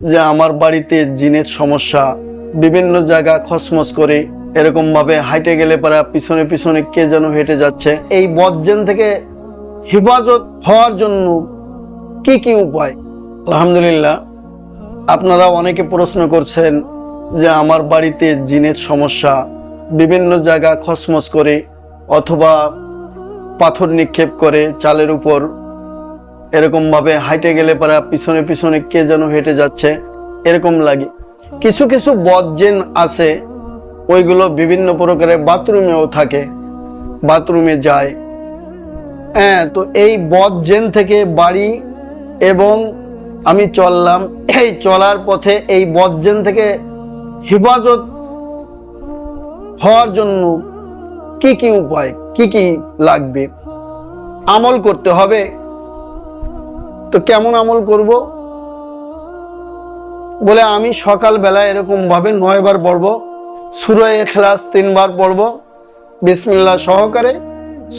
যে আমার বাড়িতে জিনের সমস্যা, বিভিন্ন জায়গা খসমস করে এরকম ভাবে হাইটে গেলে পারা পিছনে পিছনে কে যেন হেঁটে যাচ্ছে। এই বজ্জেন থেকে হেফাজত হওয়ার জন্য কি কি উপায়? আলহামদুলিল্লাহ, আপনারা অনেকে প্রশ্ন করছেন যে আমার বাড়িতে জিনের সমস্যা, বিভিন্ন জায়গা খসমস করে অথবা পাথর নিক্ষেপ করে চালের উপর এরকম ভাবে হাইটে গেলে পারা পিছনে পিছনে কে যেন হেঁটে যাচ্ছে, এরকম লাগে। কিছু কিছু বদজেন আছে, ওইগুলো বিভিন্ন প্রকারের বাথরুমেও থাকে, বাথরুমে যায়। হ্যাঁ তো এই বদজেন থেকে বাড়ি এবং আমি চললাম, এই চলার পথে এই বদজেন থেকে হেফাজত হওয়ার জন্য কি কি উপায়, কি কি লাগবে? আমল করতে হবে। তো কেমন আমল করব? বলে, আমি সকালবেলা এরকম ভাবে নয়বার পড়ব সুরায় এখলাস তিনবার পড়ব, বিসমিল্লাহ সহকারে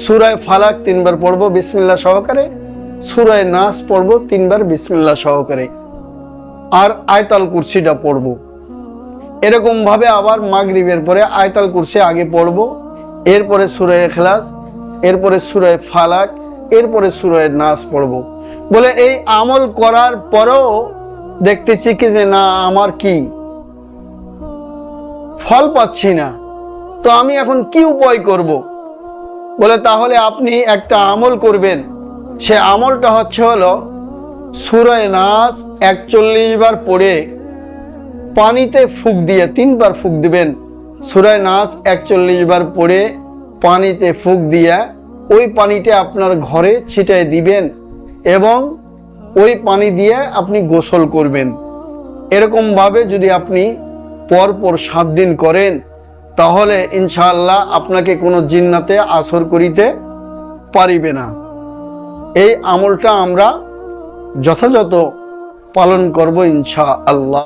সুরায় ফালাক তিনবার পড়ব, বিসমিল্লাহ সহকারে সুরায় নাস পড়ব, তিনবার বিসমিল্লাহ সহকারে। আর আয়তাল কুরসিটা পড়ব। এরকম ভাবে আবার মাগরিবের পরে আয়তাল কুরসি আগে পড়ব, এরপরে সুরায় এখলাস এরপরে সুরায় ফালাক এরপরে সুরায় নাচ পড়ব। বলে, এই আমল করার পরেও দেখতেছি কি যে, না, আমার কি? ফল পাচ্ছি না। তো আমি এখন কি উপায় করব? বলে, তাহলে আপনি একটা আমল করবেন। সে আমলটা হচ্ছে হলো সুরায় নাস একচল্লিশ বার পড়ে পানিতে ফুক দিয়ে তিনবার ফুক দিবেন। সুরায় নাচ একচল্লিশ বার পড়ে পানিতে ফুক দিয়ে ওই পানিটা আপনার ঘরে ছিটায় দিবেন এবং ওই পানি দিয়ে আপনি গোসল করবেন। এরকমভাবে যদি আপনি পরপর সাত দিন করেন, তাহলে ইনশাআল্লাহ আপনাকে কোনো জিন্নাতে আসর করিতে পারিবে না। এই আমলটা আমরা যথাযথ পালন করব ইনশা আল্লাহ